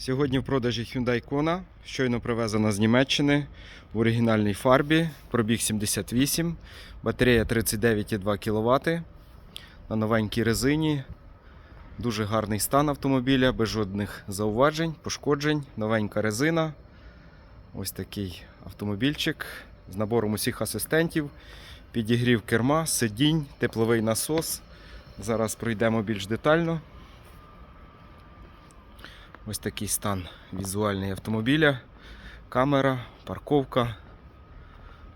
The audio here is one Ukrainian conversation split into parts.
Сьогодні в продажі Hyundai Kona, щойно привезена з Німеччини в оригінальній фарбі, пробіг 78, батарея 39,2 кВт на новенькій резині. Дуже гарний стан автомобіля, без жодних зауважень, пошкоджень, новенька резина. Ось такий автомобільчик з набором усіх асистентів, підігрів керма, сидінь, тепловий насос. Зараз пройдемо більш детально. Ось такий стан візуальний автомобіля, камера, парковка,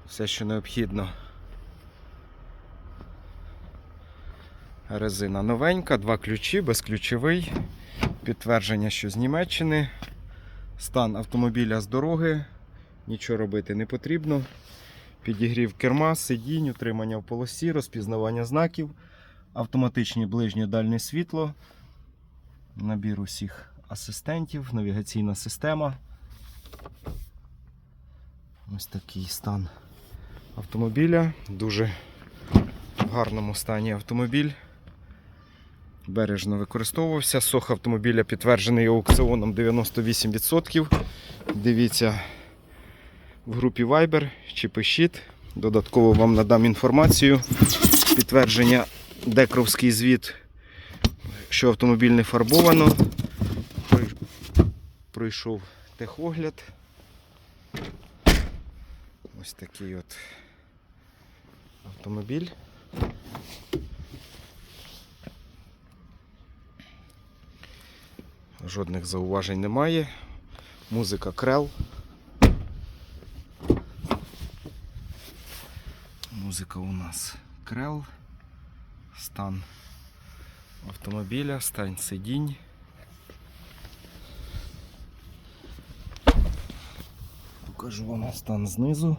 все, що необхідно. Резина новенька, два ключі, безключовий, підтвердження, що з Німеччини. Стан автомобіля з дороги, нічого робити не потрібно. Підігрів керма, сидінь, утримання в полосі, розпізнавання знаків, автоматичні ближнє дальнє світло, набір усіх асистентів, навігаційна система. Ось такий стан автомобіля. Дуже в гарному стані автомобіль. Бережно використовувався. Сох автомобіля підтверджений аукціоном 98%. Дивіться в групі Viber чи пишіть. Додатково вам надам інформацію. Підтвердження декровський звіт, що автомобіль не фарбовано. Прой- Пройшов техогляд. Ось такий от автомобіль. Жодних зауважень немає. Музика крел. Музика у нас крел. Стан автомобіля, стан сидінь. Покажу вам стан знизу.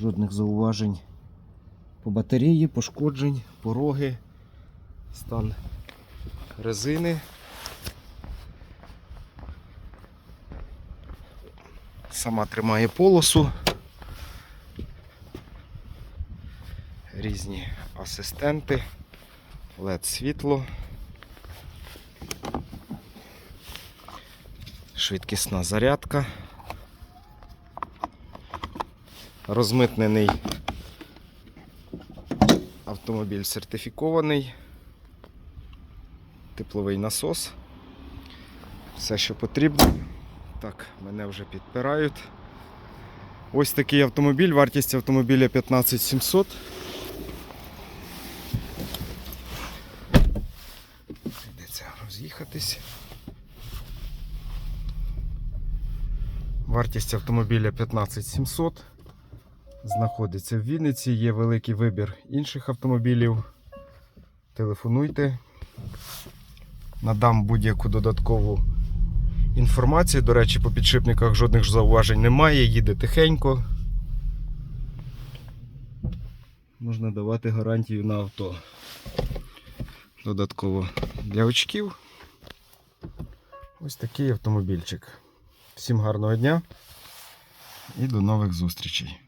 Жодних зауважень по батареї, пошкоджень, пороги, стан резини. Сама тримає полосу. Різні асистенти, LED світло. Швидкісна зарядка. Розмитнений автомобіль сертифікований. Тепловий насос. Все, що потрібно. Так, мене вже підпирають. Ось такий автомобіль, вартість автомобіля 15700. Прийдеться роз'їхатись. Вартість автомобіля 15700. Знаходиться в Вінниці, є великий вибір інших автомобілів. Телефонуйте. Надам будь-яку додаткову інформацію. До речі, по підшипниках жодних зауважень немає, їде тихенько. Можна давати гарантію на авто. Додатково для очків. Ось такий автомобільчик. Всім гарного дня і до нових зустрічей.